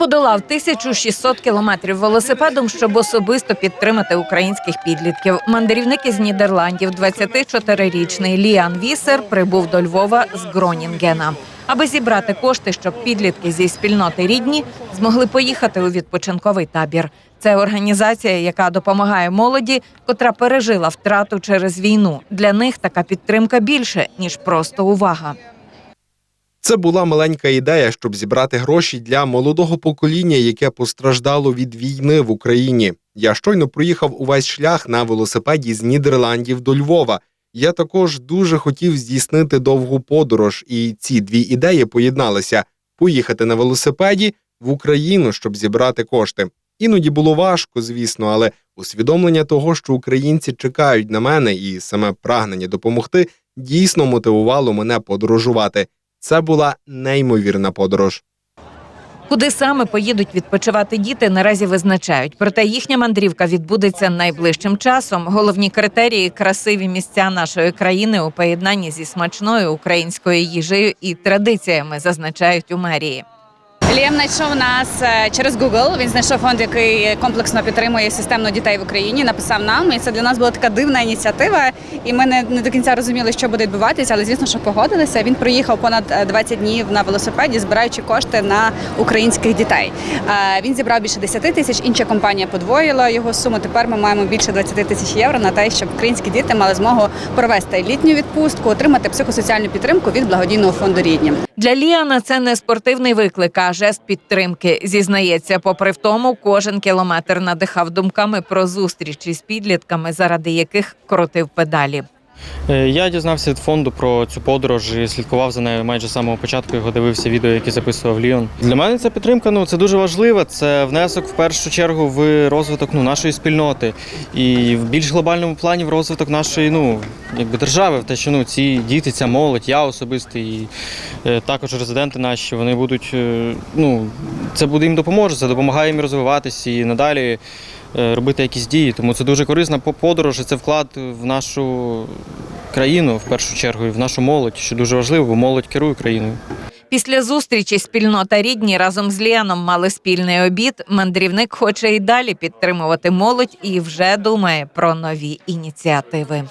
Подолав 1600 кілометрів велосипедом, щоб особисто підтримати українських підлітків. Мандрівник із Нідерландів, 24-річний Ліан Вісер, прибув до Львова з Гронінгена, аби зібрати кошти, щоб підлітки зі спільноти рідні змогли поїхати у відпочинковий табір. Це організація, яка допомагає молоді, котра пережила втрату через війну. Для них така підтримка більше ніж просто увага. Це була маленька ідея, щоб зібрати гроші для молодого покоління, яке постраждало від війни в Україні. Я щойно проїхав увесь шлях на велосипеді з Нідерландів до Львова. Я також дуже хотів здійснити довгу подорож, і ці дві ідеї поєдналися: поїхати на велосипеді в Україну, щоб зібрати кошти. Іноді було важко, звісно, але усвідомлення того, що українці чекають на мене, і саме прагнення допомогти, дійсно мотивувало мене подорожувати. Це була неймовірна подорож. Куди саме поїдуть відпочивати діти, наразі визначають. Проте їхня мандрівка відбудеться найближчим часом. Головні критерії красиві місця нашої країни у поєднанні зі смачною українською їжею і традиціями, зазначають у мерії. Ліам знайшов нас е, через Google. Він знайшов фонд, який комплексно підтримує системно дітей в Україні. Написав нам, і це для нас була така дивна ініціатива. І ми не, не до кінця розуміли, що буде відбуватися, але звісно, що погодилися. Він проїхав понад е, 20 днів на велосипеді, збираючи кошти на українських дітей. Е, Він зібрав більше 10 тисяч. Інша компанія подвоїла його суму. Тепер ми маємо більше 20 тисяч євро на те, щоб українські діти мали змогу провести літню відпустку, отримати психосоціальну підтримку від благодійного фонду рідні. Для Ліана це не спортивний виклик, а жест підтримки. Зізнається, попри в тому, кожен кілометр надихав думками про зустрічі з підлітками, заради яких крутив педалі. Е, Я дізнався від фонду про цю подорож і слідкував за нею майже з самого початку. Його дивився відео, які записував Ліон. Для мене ця підтримка ну це дуже важливо. Це внесок в першу чергу в розвиток ну, нашої спільноти і в більш глобальному плані в розвиток нашої ну якби держави. В те, що ну ці діти, ця молодь, я особисто і е, також резиденти наші, вони будуть е, ну це буде їм допоможе. Це допомагає їм розвиватися і надалі робити якісь дії. Тому це дуже корисна по- подорож. і Це вклад в нашу країну в першу чергу і в нашу молодь, що дуже важливо, бо молодь керує країною. Після зустрічі спільнота рідні разом з Ліаном мали спільний обід. Мандрівник хоче і далі підтримувати молодь і вже думає про нові ініціативи.